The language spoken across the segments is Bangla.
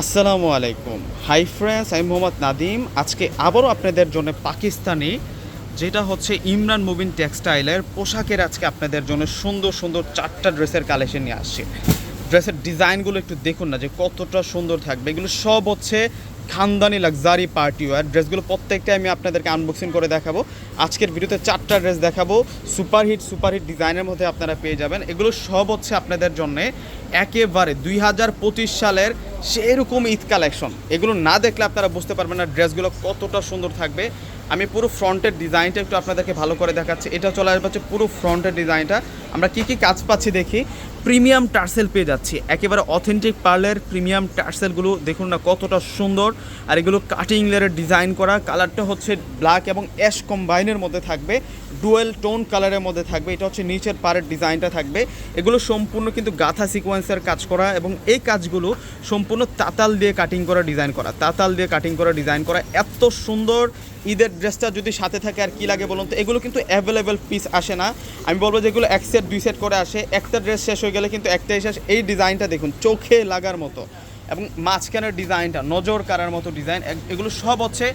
আসসালামু আলাইকুম। হাই ফ্রেন্ডস আমি মোহাম্মদ নাদিম আজকে আবারও আপনাদের জন্য পাকিস্তানি, যেটা হচ্ছে ইমরান মুবিন টেক্সটাইলের পোশাকের আজকে আপনাদের জন্য সুন্দর সুন্দর চারটা ড্রেসের কালেকশন নিয়ে আসছে। ড্রেসের ডিজাইনগুলো একটু দেখুন না যে কতটা সুন্দর থাকবে। এগুলো সব হচ্ছে খানদানি লাক্সারি পার্টি ওয়ার। ড্রেসগুলো প্রত্যেকটাই আমি আপনাদেরকে আনবক্সিং করে দেখাবো। আজকের ভিডিওতে চারটা ড্রেস দেখাবো। সুপারহিট সুপারহিট ডিজাইনের মধ্যে আপনারা পেয়ে যাবেন। এগুলো সব হচ্ছে আপনাদের জন্যে একেবারে দুই হাজার পঁচিশ সালের সেরকম ঈদ কালেকশন। এগুলো না দেখলে আপনারা বুঝতে পারবেন না ড্রেসগুলো কতটা সুন্দর থাকবে। আমি পুরো ফ্রন্টের ডিজাইনটা একটু আপনাদেরকে ভালো করে দেখাচ্ছি। এটা চলে আসবে পুরো ফ্রন্টের ডিজাইনটা। আমরা কি কি কাজ পাচ্ছি দেখি। প্রিমিয়াম টার্সেল পেয়ে যাচ্ছি। একেবারে অথেন্টিক পার্লের প্রিমিয়াম টার্সেলগুলো দেখুন না কতটা সুন্দর। আর এগুলো কাটিং লেয়ারের ডিজাইন করা কালারটা হচ্ছে ব্ল্যাক এবং অ্যাশ কম্বাইনের মধ্যে থাকবে ডুয়েল টোন কালারের মধ্যে থাকবে, এটা হচ্ছে নিচের পাড়ের ডিজাইনটা থাকবে। এগুলো সম্পূর্ণ কিন্তু গাথা সিকোয়েন্সের কাজ করা এবং এই কাজগুলো সম্পূর্ণ তাতাল দিয়ে কাটিং করা ডিজাইন করা, তাতাল দিয়ে কাটিং করা ডিজাইন করা। এত সুন্দর ঈদের ড্রেসটা যদি সাথে থাকে আর কি লাগে বলুন তো, এগুলো কিন্তু অ্যাভেলেবেল পিস আসে না। আমি বলব যেগুলো এক সেট দুই সেট করে আসে। একটা ড্রেস শেষ হয়ে গেলে কিন্তু একটাই শেষ। এই ডিজাইনটা দেখুন, চোখে লাগার মতো। এবং মাঝখানের ডিজাইনটা, নজর কারার মতো ডিজাইন এগুলো সব হচ্ছে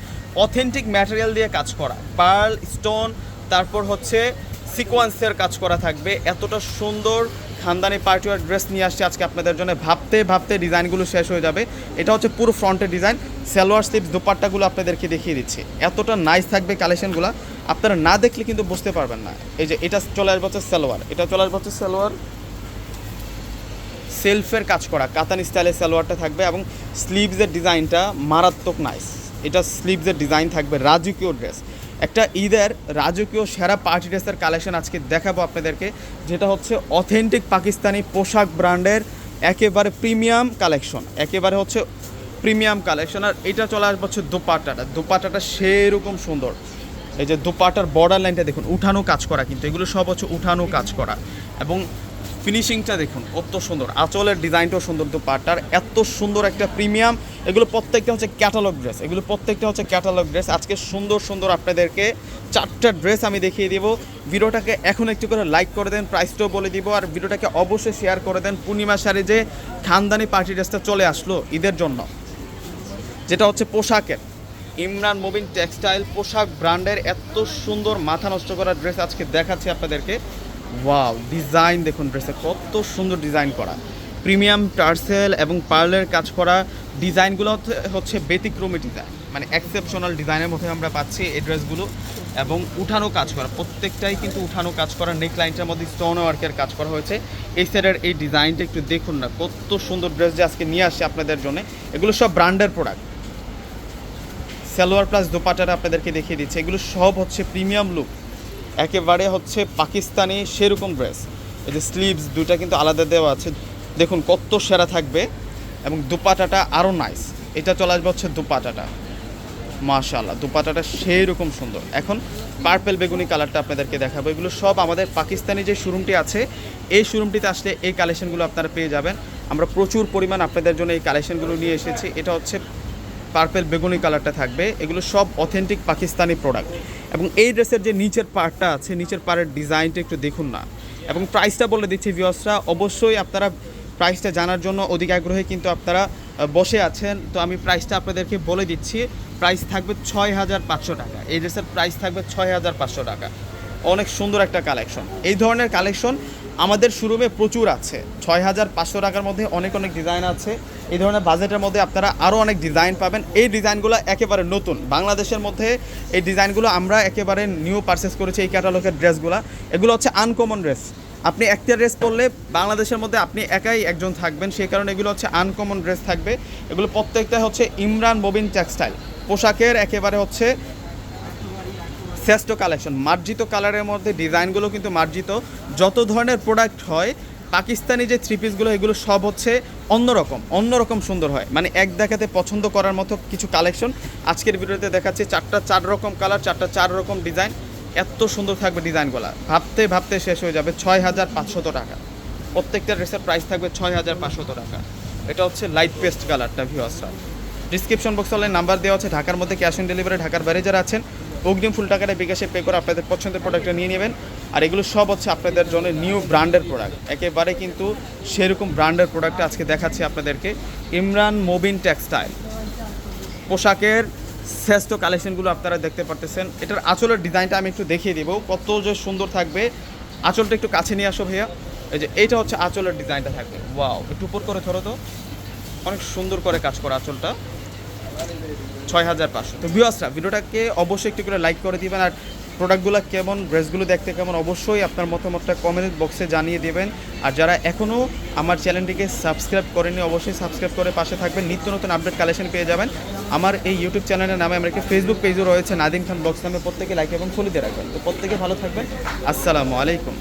অথেন্টিক ম্যাটেরিয়াল দিয়ে কাজ করা। পার্ল স্টোন তারপর হচ্ছে সিকোয়েন্সের কাজ করা থাকবে। এতটা সুন্দর খানদানি পার্টিওয়ার ড্রেস নিয়ে আসছে আজকে আপনাদের জন্য। ভাবতে ভাবতে ডিজাইনগুলো শেষ হয়ে যাবে। এটা হচ্ছে পুরো ফ্রন্টের ডিজাইন। সালোয়ার স্লিপস দোপাট্টাগুলো আপনাদেরকে দেখিয়ে দিচ্ছি। এতটা নাইস থাকবে কালেকশনগুলো আপনারা না দেখলে কিন্তু বুঝতে পারবেন না। এই যে এটা চলে আসবে হচ্ছে সালোয়ার। এটা চলে আসবে হচ্ছে সালোয়ার। সেলফের কাজ করা। কাতান স্টাইলের সালোয়ারটা থাকবে এবং স্লিভসের ডিজাইনটা মারাত্মক নাইস এটা স্লিভসের ডিজাইন থাকবে, রাজকীয় ড্রেস একটা ঈদের রাজকীয় সেরা পার্টি ড্রেসের কালেকশন আজকে দেখাবো আপনাদেরকে, যেটা হচ্ছে অথেন্টিক পাকিস্তানি পোশাক ব্র্যান্ডের একেবারে প্রিমিয়াম কালেকশন একেবারে হচ্ছে প্রিমিয়াম কালেকশন আর এটা চলে আসবে হচ্ছে দোপাট্টাটা। দোপাট্টাটা সেরকম সুন্দর। এই যে দোপাটার বর্ডার লাইনটা দেখুন, উঠানো কাজ করা কিন্তু। এগুলো সব হচ্ছে উঠানো কাজ করা। এবং ফিনিশিংটা দেখুন, কত সুন্দর। আঁচলের ডিজাইনটাও সুন্দর দোপাটার এত সুন্দর একটা প্রিমিয়াম। এগুলো প্রত্যেকটা হচ্ছে ক্যাটালগ ড্রেস এগুলো প্রত্যেকটা হচ্ছে ক্যাটালগ ড্রেস আজকে সুন্দর সুন্দর আপনাদেরকে চারটা ড্রেস আমি দেখিয়ে দিব। ভিডিওটাকে এখন একটু করে লাইক করে দেন প্রাইসটাও বলে দিব, আর ভিডিওটাকে অবশ্যই শেয়ার করে দেন। পূর্ণিমা শাড়ি যে খানদানি পার্টি ড্রেসটা চলে আসলো ঈদের জন্য, যেটা হচ্ছে পোশাকের। ইমরান মুবিন টেক্সটাইল পোশাক ব্র্যান্ডের এত সুন্দর, মাথা নষ্ট করা ড্রেস আজকে দেখাচ্ছি আপনাদেরকে। ওয়াও ডিজাইন দেখুন ড্রেসে কত সুন্দর ডিজাইন করা। প্রিমিয়াম টার্সেল এবং পার্লের কাজ করা ডিজাইনগুলো হচ্ছে- ব্যতিক্রমী ডিজাইন মানে এক্সেপশনাল ডিজাইনের মধ্যে আমরা পাচ্ছি এই ড্রেসগুলো এবং উঠানো কাজ করা। প্রত্যেকটাই কিন্তু উঠানো কাজ করা নেক লাইনটার মধ্যে স্টোন ওয়ার্কের কাজ করা হয়েছে। এই সাইডের এই ডিজাইনটা একটু দেখুন না, কত সুন্দর ড্রেস যে আজকে নিয়ে আসছে আপনাদের জন্য। এগুলো সব ব্র্যান্ডের প্রোডাক্ট সালোয়ার প্লাস দোপাটাটা আপনাদেরকে দেখিয়ে দিচ্ছে। এগুলো সব হচ্ছে প্রিমিয়াম লুক একেবারে হচ্ছে পাকিস্তানি সেরকম ড্রেস। এই যে স্লিভস দুইটা কিন্তু আলাদা দেওয়া আছে। দেখুন, কত সেরা থাকবে এবং দুপাটাটা আরও নাইস এটা চলে আসবে হচ্ছে দুপাটাটা। মাশাআল্লাহ, দুপাটাটা সেই রকম সুন্দর। এখন পার্পেল বেগুনি কালারটা আপনাদেরকে দেখাবো। এগুলো সব আমাদের পাকিস্তানি যে শোরুমটি আছে, এই শোরুমটিতে আসলে এই কালেকশনগুলো আপনারা পেয়ে যাবেন। আমরা প্রচুর পরিমাণ আপনাদের জন্য এই কালেকশনগুলো নিয়ে এসেছি। এটা হচ্ছে পার্পেল বেগুনি কালারটা থাকবে। এগুলো সব অথেন্টিক পাকিস্তানি প্রোডাক্ট এবং এই ড্রেসের যে নিচের পার্টটা আছে, নিচের পাড়ের ডিজাইনটা একটু দেখুন না। এবং প্রাইসটা বলে দিচ্ছি ভিউয়ার্সরা অবশ্যই আপনারা প্রাইসটা জানার জন্য অধিক আগ্রহে কিন্তু আপনারা বসে আছেন। তো আমি প্রাইসটা আপনাদেরকে বলে দিচ্ছি প্রাইস থাকবে ছয় হাজার পাঁচশো টাকা। এই ড্রেসের প্রাইস থাকবে ছয় হাজার পাঁচশো টাকা। অনেক সুন্দর একটা কালেকশন এই ধরনের কালেকশন আমাদের শোরুমে প্রচুর আছে। ছয় হাজার পাঁচশো টাকার মধ্যে অনেক অনেক ডিজাইন আছে। এই ধরনের বাজেটের মধ্যে আপনারা আরও অনেক ডিজাইন পাবেন। এই ডিজাইনগুলো একেবারে নতুন। বাংলাদেশের মধ্যে এই ডিজাইনগুলো আমরা একেবারে নিউ পারচেস করেছি এই ক্যাটালগের ড্রেসগুলো এগুলো হচ্ছে আনকমন ড্রেস আপনি একটা ড্রেস পরলে বাংলাদেশের মধ্যে আপনি একাই একজন থাকবেন। সেই কারণে এগুলো হচ্ছে আনকমন ড্রেস থাকবে। এগুলো প্রত্যেকটা হচ্ছে ইমরান ববিন টেক্সটাইল পোশাকের একেবারে হচ্ছে শ্রেষ্ঠ কালেকশন। মার্জিত কালারের মধ্যে ডিজাইনগুলো কিন্তু মার্জিত। যত ধরনের প্রোডাক্ট হয়, পাকিস্তানি যে থ্রি পিসগুলো এগুলো সব হচ্ছে অন্যরকম অন্যরকম সুন্দর হয়। মানে এক দেখাতে পছন্দ করার মতো কিছু কালেকশন। আজকের ভিডিওতে দেখাচ্ছি চারটা চার রকম কালার চারটা চার রকম ডিজাইন এত সুন্দর থাকবে ডিজাইনগুলো। ভাবতে ভাবতে শেষ হয়ে যাবে ছয় হাজার পাঁচশত টাকা। প্রত্যেকটা ড্রেসের প্রাইস থাকবে ছয় হাজার পাঁচশত টাকা। এটা হচ্ছে লাইট পেস্ট কালারটা ভিউয়ার্সরা ডিসক্রিপশন বক্স অনলাইন নাম্বার দেওয়া আছে। ঢাকার মধ্যে ক্যাশ অন ডেলিভারি ঢাকার বাইরে যারা আছেন অগ্রিম ফুল টাকাটা বিকাশে পে করে আপনাদের পছন্দের প্রোডাক্টটা নিয়ে নেবেন। আর এগুলো সব হচ্ছে আপনাদের জন্য নিউ ব্র্যান্ডের প্রোডাক্ট একেবারে কিন্তু সেরকম ব্র্যান্ডের প্রোডাক্ট আজকে দেখাচ্ছি আপনাদেরকে। ইমরান মোবিন টেক্সটাইল। পোশাকের শ্রেষ্ঠ কালেকশনগুলো আপনারা দেখতে পারতেছেন। এটার আঁচলের ডিজাইনটা আমি একটু দেখিয়ে দেবো। কত যে সুন্দর থাকবে। আঁচলটা একটু কাছে নিয়ে আসো ভাইয়া। এই যে, এইটা হচ্ছে আঁচলের ডিজাইনটা থাকবে। ওয়াও একটু উপর করে ধরো তো। অনেক সুন্দর করে কাজ করা আঁচলটা। ছয় হাজার পাঁচশো। তো ভিউয়ার্সরা ভিডিওটাকে অবশ্যই একটু করে লাইক করে দিবেন, আর প্রোডাক্টগুলো কেমন ড্রেসগুলো দেখতে কেমন, অবশ্যই আপনার মতামতটা কমেন্ট বক্সে জানিয়ে দেবেন। আর যারা এখনও আমার চ্যানেলটিকে সাবস্ক্রাইব করেনি অবশ্যই সাবস্ক্রাইব করে পাশে থাকবেন। নিত্য নতুন আপডেট কালেকশন পেয়ে যাবেন। আমার এই ইউটিউব চ্যানেলের নামে আমার একটি ফেসবুক পেজও রয়েছে, নাদিম খান বক্স নামে প্রত্যেকে লাইক এবং ফলো দিয়ে রাখবেন। তো প্রত্যেকে ভালো থাকবেন। আসসালামু আলাইকুম।